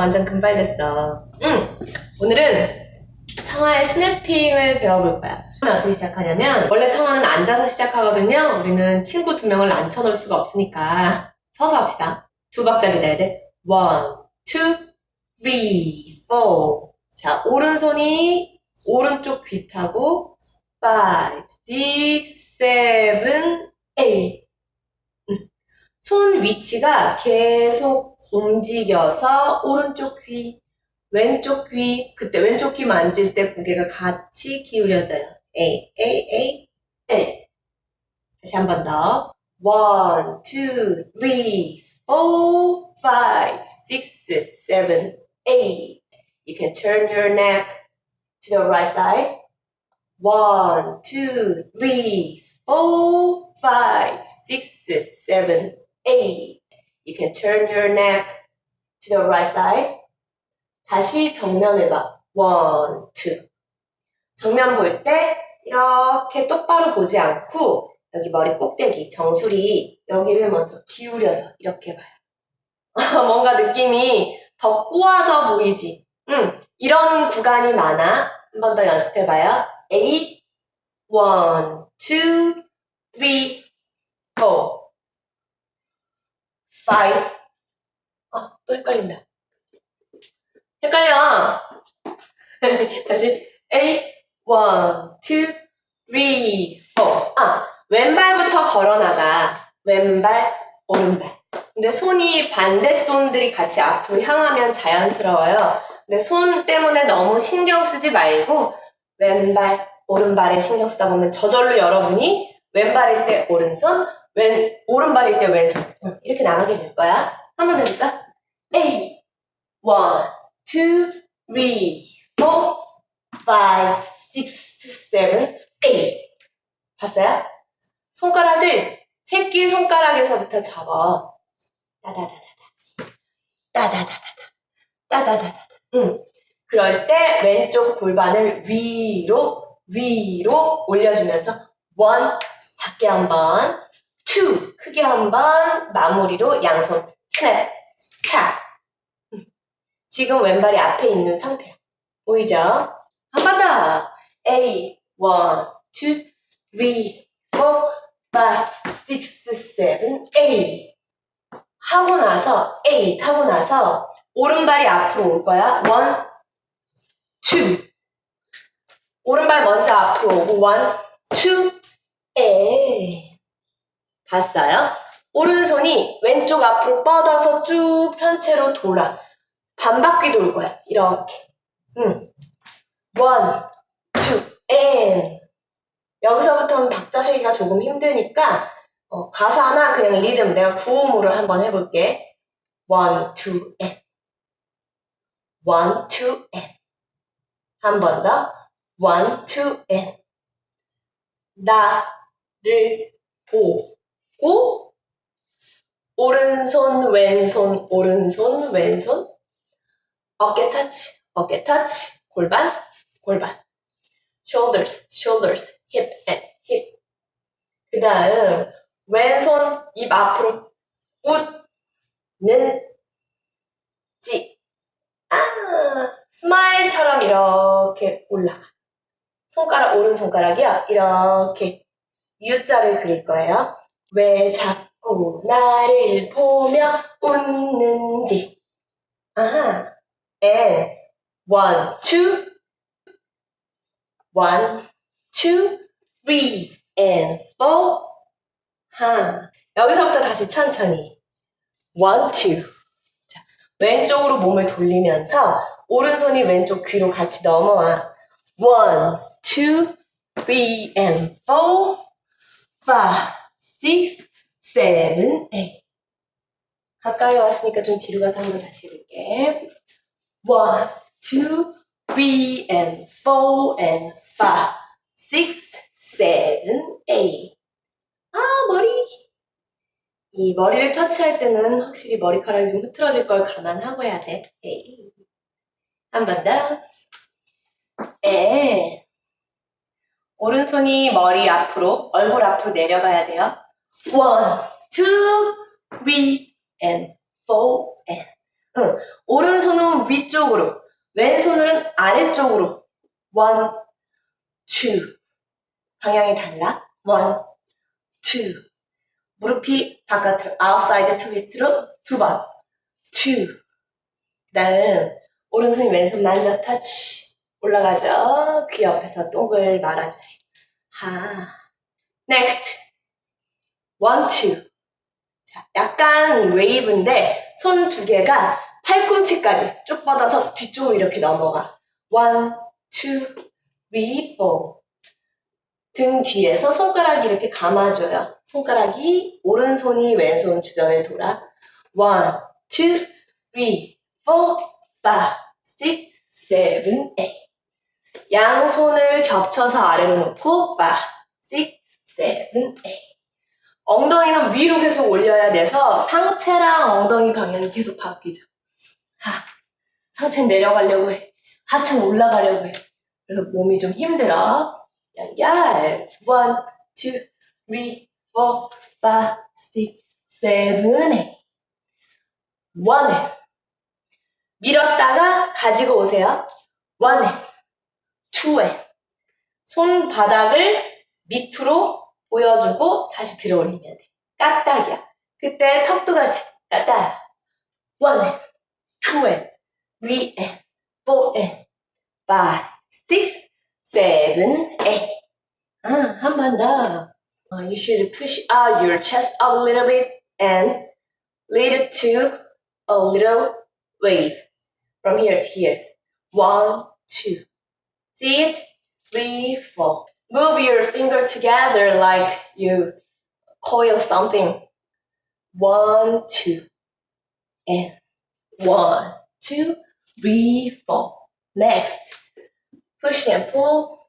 완전 금발 됐어. 응. 오늘은 청아의 스냅핑을 배워볼 거야. 어떻게 시작하냐면 원래 청아는 앉아서 시작하거든요. 우리는 친구 두 명을 앉혀놓을 수가 없으니까 서서 합시다. 두 박자 기다려야 돼. One, two, three, four. 자, 오른손이 오른쪽 귀 타고 five, six, seven, eight. 음. 손 위치가 계속 움직여서 오른쪽 귀, 왼쪽 귀, 그때 왼쪽 귀 만질 때 고개가 같이 기울여져요. A, A, A, A. 다시 한 번 더. One, two, three, four, five, six, seven, eight. You can turn your neck to the right side. One, two, three, four, five, six, seven, eight. You can turn your neck to the right side. 다시 정면을 봐. One, two. 정면 볼 때 이렇게 똑바로 보지 않고 여기 머리 꼭대기, 정수리 여기를 먼저 기울여서 이렇게 봐요. 뭔가 느낌이 더 꼬아져 보이지? 응, 이런 구간이 많아. 한 번 더 연습해봐요. Eight, one, two, three, four, five. 아, 또 헷갈린다. 헷갈려. 다시. eight, one, two, three, four. 아, 왼발부터 걸어나가. 왼발, 오른발. 근데 손이 반대 손들이 같이 앞으로 향하면 자연스러워요. 근데 손 때문에 너무 신경 쓰지 말고 왼발, 오른발에 신경 쓰다 보면 저절로 여러분이 왼발일 때 오른손, 왼 오른발일 때 왼손 응, 이렇게 나가게 될 거야. 한번더 해볼까? eight, one, two, three, four, five, six, seven, eight. 봤어요? 손가락을 새끼 손가락에서부터 잡아. 따다다다다. 따다다다다. 따다다다다. 응. 그럴 때 왼쪽 골반을 위로, 위로 올려주면서 one, 작게 한 번, two, 크게 한 번, 마무리로 양손 스냅, 착. 응. 지금 왼발이 앞에 있는 상태야. 보이죠? 한 번 더. A, one, two, three, four, five, six, seven, eight. 하고 나서, eight 하고 나서, 오른발이 앞으로 올 거야. one, two. 오른발 먼저 앞으로 오고, one, two, eight. 봤어요? 오른손이 왼쪽 앞으로 뻗어서 쭉 편채로 돌아. 반바퀴 돌 거야. 이렇게. 응. one, two, and. 여기서부터는 박자 세기가 조금 힘드니까 어, 가사나 그냥 리듬 내가 구음으로 한번 해볼게. one, two, and. one, two, and. 한번 더. one, two, and. 나를 보 고 오른손, 왼손, 오른손, 왼손 어깨 터치, 어깨 터치 골반, 골반 shoulders, shoulders, hip and hip. 그 다음, 왼손 입 앞으로 웃는 지. 아, 스마일처럼 이렇게 올라가. 손가락, 오른손가락이요. 이렇게 U자를 그릴 거예요. 왜 자꾸 나를 보며 웃는지. 아하. And one, two, one, two, three, and four. 하. 여기서부터 다시 천천히. one, two. 자, 왼쪽으로 몸을 돌리면서 오른손이 왼쪽 귀로 같이 넘어와. one, two, three, and four, five, six, seven, eight. 가까이 왔으니까 좀 뒤로 가서 한번 다시 해볼게. one, two, three, and four, and five, six, seven, eight. 아, 머리. 이 머리를 터치할 때는 확실히 머리카락이 좀 흐트러질 걸 감안하고 해야 돼. 에이. 한번 더. 에. 오른손이 머리 앞으로, 얼굴 앞으로 내려가야 돼요. One, two, three, and four, and 응. 오른손은 위쪽으로, 왼손은 아래쪽으로. one, two. 방향이 달라. one, two. 무릎이 바깥으로, outside 트위스트로 두 번. two. 그 다음, 오른손이 왼손 만져 터치. 올라가죠. 귀 옆에서 똥을 말아주세요. 하. next. 자, 약간 웨이브인데 손 두 개가 팔꿈치까지 쭉 뻗어서 뒤쪽으로 이렇게 넘어가. one, two, three, four. 등 뒤에서 손가락이 이렇게 감아줘요. 손가락이 오른손이 왼손 주변을 돌아. three, four, five, six, seven, eight. 양손을 겹쳐서 아래로 놓고 five, six. 엉덩이는 위로 계속 올려야 돼서 상체랑 엉덩이 방향이 계속 바뀌죠. 하, 상체는 내려가려고 해. 하체는 올라가려고 해. 그래서 몸이 좀 힘들어. 야, one, two, three, four, five, six, seven, eight. one hand. 밀었다가 가지고 오세요. one hand, two hand. 손바닥을 밑으로 보여주고 다시 들어 올리면 돼. 까딱이야. 그때 턱도 같이 까딱. one hand, two three four five, six, seven, eight. 아, 한번 더. Uh, you should push out your chest up a little bit and lead to a little wave from here to here. One, two. See it? Three, four. Move your finger together like you coil something. One, two. And one, two, three, four. Next. Push and pull.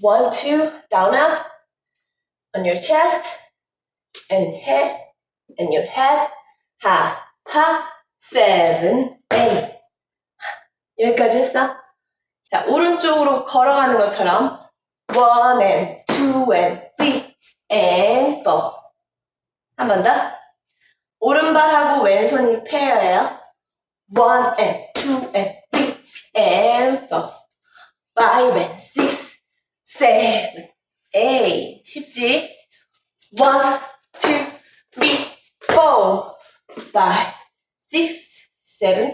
One, two, down up. On your chest. And head. And your head. Ha, ha. Seven, eight. 여기까지 했어? 자, 오른쪽으로 걸어가는 것처럼 one and two and three and four. 한 번 더. 오른발하고 왼손이 페어예요. one and two and three and four. five and six, seven, eight. 쉽지? one, two, three, four, five, six, seven,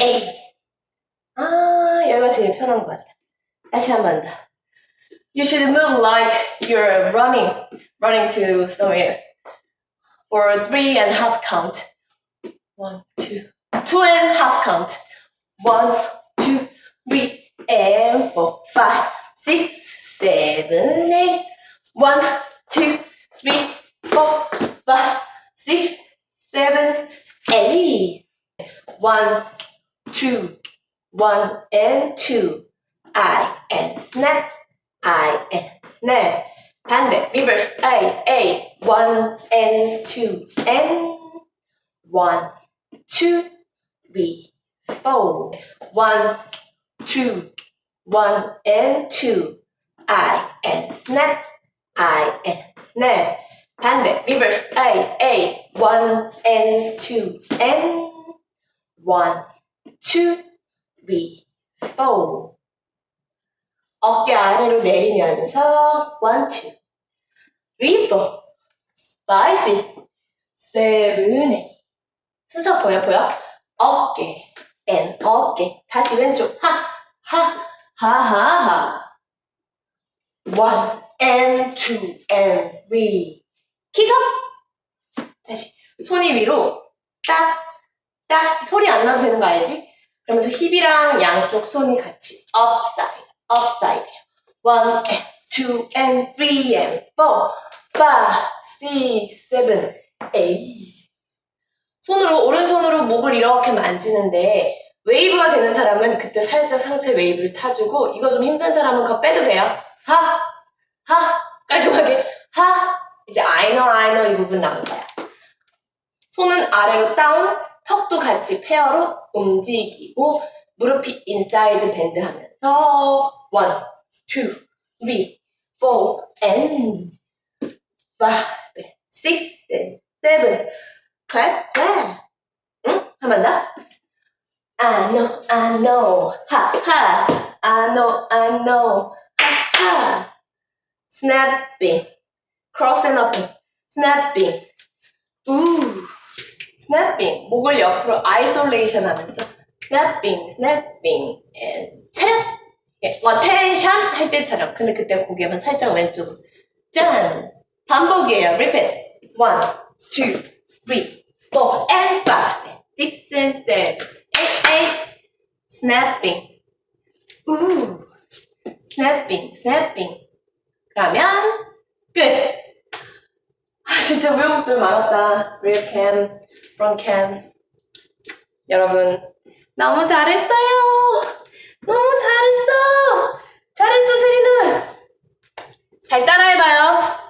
eight. 아, 여기가 제일 편한 것 같아. 다시 한 번 더. You should move like you're running, running to somewhere. For three and a half count. One, two, two and a half count. One, two, three, and four, five, six, seven, eight. One, two, three, four, five, six, seven, eight. One, two, one and two. I and snap, I and snap. Pande reverse. A, A, one and two. And one, two, we fold. One, two, one and two. I and snap, I and snap. Pande reverse. A, A, one and two. And one, two, we fold. 어깨 아래로 내리면서 five, six, seven, eight. 순서 보여 보여? 어깨 and 어깨 다시 왼쪽 하, 하, 하, 하, 하. one and two and three. kick up. 다시 손이 위로 딱, 딱 소리 안 나도 되는 거 알지? 그러면서 힙이랑 양쪽 손이 같이 upside, upside. One and two and three and four, five, six, seven, eight. 손으로 오른손으로 목을 이렇게 만지는데 웨이브가 되는 사람은 그때 살짝 상체 웨이브를 타주고 이거 좀 힘든 사람은 그거 빼도 돼요. 하, 하, 깔끔하게 하. 이제 I know 이 부분 나온 거야. 손은 아래로 다운, 턱도 같이 페어로 움직이고 무릎이 인사이드 밴드 하면서 one, two, three, four, and five, six, and seven. clap, clap. 응? 한 번 더. I know, I know, 하하. I know, I know, 하하. Snapping, cross and upping, snapping. 우. snapping. 목을 옆으로 isolation 하면서 snapping, snapping, and 차렷. 예, attention 할 때처럼. 근데 그때 고개만 살짝 왼쪽으로. 짠! 반복이에요. repeat. one, two, three, four, and five, six, and seven, eight, eight. snapping. 우. snapping, snapping. 그러면 끝. 아, 진짜 외국 줄 많았다. real cam, front cam. 여러분, 너무 잘했어요. 너무 잘했어. 잘했어, 세리는. 잘 따라해봐요.